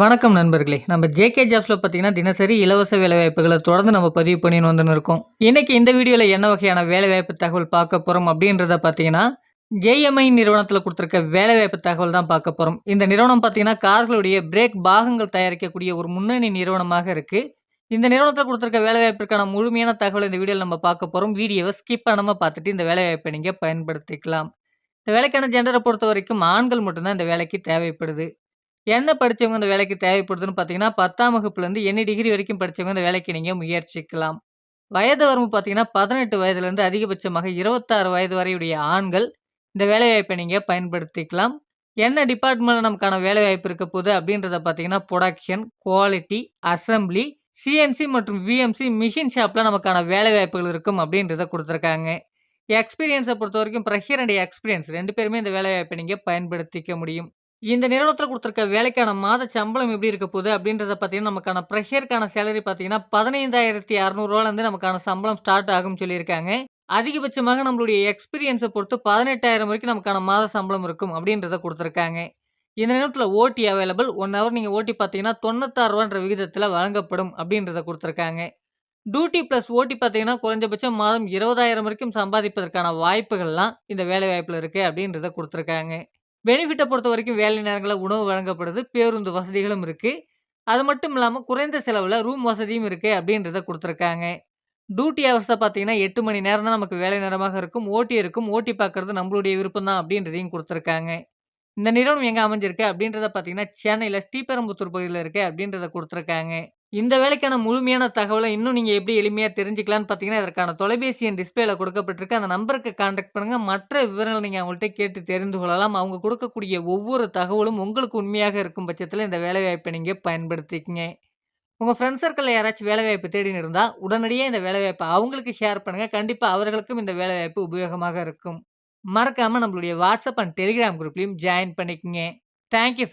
வணக்கம் நண்பர்களே. நம்ம ஜேகே ஜாப்ஸில் பார்த்தீங்கன்னா தினசரி இலவச வேலைவாய்ப்புகளை தொடர்ந்து நம்ம பதிவு பண்ணின்னு வந்துன்னு இருக்கோம் இன்றைக்கி இந்த வீடியோவில் என்ன வகையான வேலைவாய்ப்பு தகவல் பார்க்க போகிறோம் அப்படின்றத பார்த்தீங்கன்னா ஜேஎம்ஐ நிறுவனத்தில் கொடுத்துருக்க வேலைவாய்ப்பு தகவல் தான் பார்க்க போகிறோம் இந்த நிறுவனம் பார்த்தீங்கன்னா கார்களுடைய பிரேக் பாகங்கள் தயாரிக்கக்கூடிய ஒரு முன்னணி நிறுவனமாக இருக்குது இந்த நிறுவனத்தில் கொடுத்துருக்க வேலைவாய்ப்பிற்கான முழுமையான தகவல் இந்த வீடியோவில் நம்ம பார்க்க போகிறோம் வீடியோவை ஸ்கிப் பண்ணாமல் பார்த்துட்டு இந்த வேலைவாய்ப்பை நீங்கள் பயன்படுத்திக்கலாம். இந்த வேலைக்கான ஜெண்டரை பொறுத்த வரைக்கும் ஆண்கள் மட்டும்தான் இந்த வேலைக்கு தேவைப்படுது. என்ன படிச்சவங்க இந்த வேலைக்கு தேவைப்படுதுன்னு பார்த்தீங்கன்னா, 10ஆம் வகுப்புலேருந்து எண்ணி டிகிரி வரைக்கும் படித்தவங்க இந்த வேலைக்கு நீங்கள் முயற்சிக்கலாம். வயது வரம்பு பார்த்தீங்கன்னா, பதினெட்டு வயதுலேருந்து அதிகபட்சமாக 26 வயது வரையுடைய ஆண்கள் இந்த வேலைவாய்ப்பை நீங்கள் பயன்படுத்திக்கலாம். என்ன டிபார்ட்மெண்ட்ல நமக்கான வேலைவாய்ப்பு இருக்க போகுது அப்படின்றத பார்த்தீங்கன்னா, ப்ரொடக்ஷன் குவாலிட்டி, அசெம்பிளி, சிஎன்சி மற்றும் விஎம்சி மிஷின் ஷாப்பில் நமக்கான வேலைவாய்ப்புகள் இருக்கும் அப்படின்றத கொடுத்துருக்காங்க எக்ஸ்பீரியன்ஸை பொறுத்த வரைக்கும் ஃப்ரெஷர் அண்ட் எக்ஸ்பீரியன்ஸ் ரெண்டு பேருமே இந்த வேலைவாய்ப்பை நீங்கள் பயன்படுத்திக்க முடியும். இந்த நிறுவனத்தில் கொடுத்துருக்க வேலைக்கான மாத சம்பளம் எப்படி இருக்க போகுது அப்படின்றத பார்த்தீங்கன்னா, நமக்கான ப்ரெஷருக்கான சேலரி பார்த்தீங்கன்னா, பதினைந்தாயிரத்தி அறநூறுவாலேருந்து நமக்கான சம்பளம் ஸ்டார்ட் ஆகும்னு சொல்லியிருக்காங்க. அதிகபட்சமாக நம்மளுடைய எக்ஸ்பீரியன்ஸை பொறுத்து 18,000 வரைக்கும் நமக்கான மாத சம்பளம் இருக்கும் அப்படின்றத கொடுத்துருக்காங்க. இந்த நேரத்தில் ஓட்டி அவைலபிள் ஒன் ஹவர் நீங்கள் ஓட்டி பார்த்தீங்கன்னா, தொண்ணூத்தாறு ரூபான்ற விகிதத்தில் வழங்கப்படும் அப்படின்றத கொடுத்துருக்காங்க. டியூட்டி ப்ளஸ் ஓட்டி பார்த்தீங்கன்னா, குறைஞ்சபட்சம் மாதம் 20,000 வரைக்கும் சம்பாதிப்பதற்கான வாய்ப்புகள்லாம் இந்த வேலைவாய்ப்பில் இருக்குது அப்படின்றத கொடுத்துருக்காங்க. பெனிஃபிட்டை பொறுத்த வரைக்கும் வேலை நேரங்களில் உணவு வழங்கப்படுது. பேருந்து வசதிகளும் இருக்குது அது மட்டும் இல்லாமல் குறைந்த செலவில் ரூம் வசதியும் இருக்குது அப்படின்றத கொடுத்துருக்காங்க டியூட்டி ஹவர்ஸை பார்த்தீங்கன்னா, எட்டு மணி நேரம் தான் நமக்கு வேலை நேரமாக இருக்கும். ஓட்டி இருக்கும். ஓட்டி பார்க்கறது நம்மளுடைய விருப்பம் தான் அப்படின்றதையும் கொடுத்துருக்காங்க இந்த நிறுவனம் எங்கே அமைஞ்சிருக்கு அப்படின்றத பார்த்தீங்கன்னா, சென்னையில் ஸ்ரீபெரும்புத்தூர் பகுதியில் இருக்கு அப்படின்றத கொடுத்துருக்காங்க இந்த வேலைக்கான முழுமையான தகவலை இன்னும் நீங்கள் எப்படி எளிமையாக தெரிஞ்சுக்கலான்னு பார்த்தீங்கன்னா, இதற்கான தொலைபேசி எண் டிஸ்பிளேல கொடுக்கப்பட்டிருக்கு. அந்த நம்பருக்கு கான்டாக்ட் பண்ணுங்கள் மற்ற விவரங்களை நீங்கள் அவங்கள்ட்ட கேட்டு தெரிந்து கொள்ளலாம். அவங்க கொடுக்கக்கூடிய ஒவ்வொரு தகவலும் உங்களுக்கு உண்மையாக இருக்கும் பட்சத்தில் இந்த வேலைவாய்ப்பை நீங்கள் பயன்படுத்திக்கங்க. உங்கள் ஃப்ரெண்ட்ஸ் சர்க்கிளில் யாராச்சும் வேலைவாய்ப்பு தேடின்னு இருந்தால் உடனடியாக இந்த வேலைவாய்ப்பை அவங்களுக்கு ஷேர் பண்ணுங்கள் கண்டிப்பாக அவர்களுக்கும் இந்த வேலைவாய்ப்பு உபயோகமாக இருக்கும். மறக்காமல் நம்மளுடைய வாட்ஸ்அப் அண்ட் டெலிகிராம் குரூப்லேயும் ஜாயின் பண்ணிக்கங்க. Thank you